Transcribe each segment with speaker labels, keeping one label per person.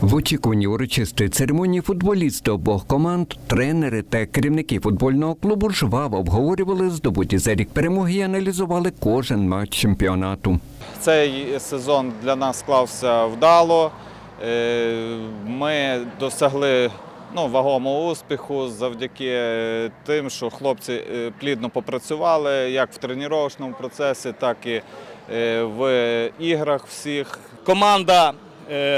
Speaker 1: В очікуванні урочистої церемонії футболісти обох команд, тренери та керівники футбольного клубу жваво обговорювали здобуті за рік перемоги і аналізували кожен матч чемпіонату.
Speaker 2: Цей сезон для нас склався вдало. Е, Ми досягли ну, вагомого успіху завдяки е, тим, що хлопці е, плідно попрацювали як в тренувальному процесі, так і в іграх всіх.
Speaker 3: команда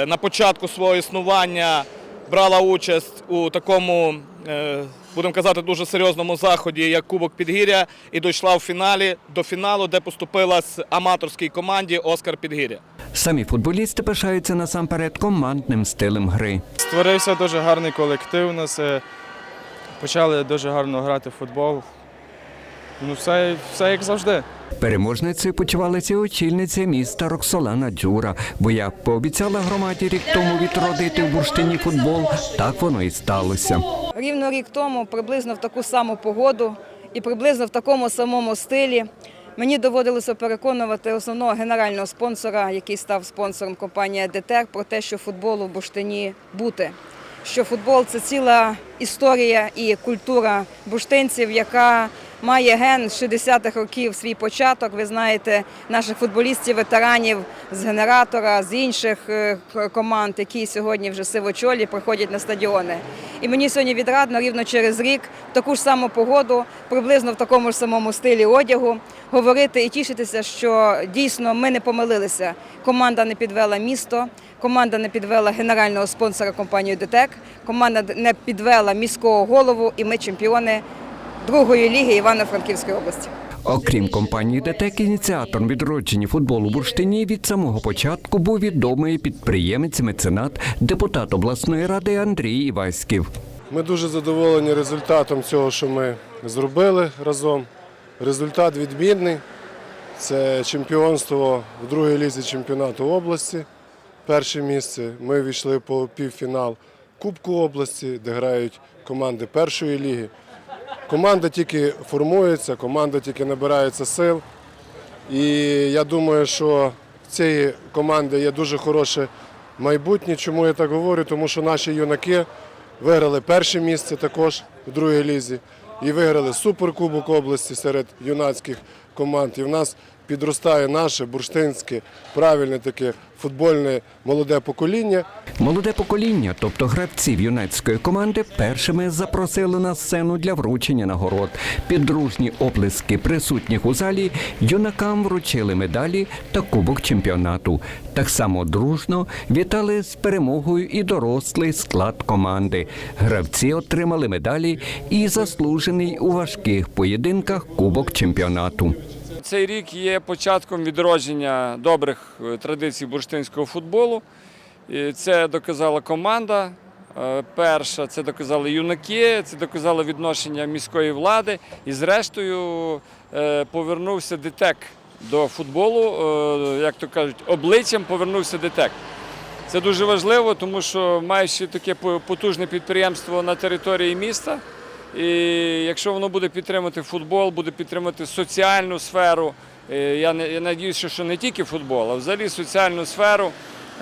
Speaker 3: на початку свого існування брала участь у такому, е, будемо казати, дуже серйозному заході, як Кубок Підгір'я, і дійшла в фіналі до фіналу, де поступила з аматорській команді Оскар Підгір'я.
Speaker 1: Самі футболісти пишаються насамперед командним стилем гри.
Speaker 4: Створився дуже гарний колектив. У нас е, почали дуже гарно грати в футбол. Ну, все, все як завжди.
Speaker 1: Переможницею почувалася очільниця міста Роксолана Дзюра, бо як пообіцяла громаді рік тому відродити в бурштині футбол, так воно і сталося.
Speaker 5: Рівно рік тому, приблизно в таку саму погоду і приблизно в такому самому стилі. Мені доводилося переконувати основного генерального спонсора, який став спонсором компанії ДТЕР, про те, що футболу в Буштині бути. Що футбол це ціла історія і культура буштинців, яка має ген з 60-х років свій початок. Ви знаєте, наших футболістів, ветеранів з генератора, з інших е, команд, які сьогодні вже сивочолі приходять на стадіони. І мені сьогодні відрадно рівно через рік таку ж саму погоду, приблизно в такому ж самому стилі одягу, говорити і тішитися, що дійсно ми не помилилися. Команда не підвела місто, команда не підвела генерального спонсора компанії ДТЕК, команда не підвела міського голову, і ми чемпіони другої ліги Івано-Франківської області.
Speaker 1: Окрім компанії ДТЕК, ініціатором відродження футболу в Бурштині від самого початку був відомий підприємець, меценат, депутат обласної ради Андрій Іваськів.
Speaker 6: Ми дуже задоволені результатом цього, що ми зробили разом. Результат відмінний. Це чемпіонство в другій лізі чемпіонату області. Перше місце. Ми війшли по півфінал Кубку області, де грають команди першої ліги. Команда тільки формується, команда тільки набирається сил. І я думаю, що в цієї команди є дуже хороше майбутнє. Чому я так говорю? Тому що наші юнаки виграли перше місце також в другій лізі і виграли суперкубок області серед юнацьких команд. І в нас підростає наше бурштинське правильне таке футбольне молоде покоління.
Speaker 1: Молоде покоління, тобто гравців юнацької команди, першими запросили на сцену для вручення нагород. Під дружні оплески присутніх у залі юнакам вручили медалі та кубок чемпіонату. Так само дружно вітали з перемогою і дорослий склад команди. Гравці отримали медалі і заслужений у важких поєдинках кубок чемпіонату.
Speaker 7: Цей рік є початком відродження добрих е, традицій бурштинського футболу. Це доказала команда. е, Перша це доказали юнаки, це доказало відношення міської влади. І зрештою е, повернувся ДТЕК до футболу, як то кажуть, обличчям повернувся ДТЕК. Це дуже важливо, тому що маючи таке потужне підприємство на території міста, і якщо воно буде підтримувати футбол, буде підтримувати соціальну сферу, е, я, я надіюся, що не тільки футбол, а взагалі соціальну сферу,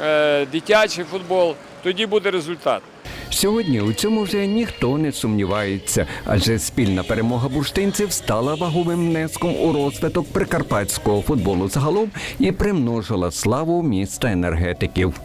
Speaker 7: е, дитячий футбол, тоді буде результат.
Speaker 1: Сьогодні у цьому вже ніхто не сумнівається, адже спільна перемога бурштинців стала ваговим внеском у розвиток прикарпатського футболу загалом і примножила славу міста енергетиків.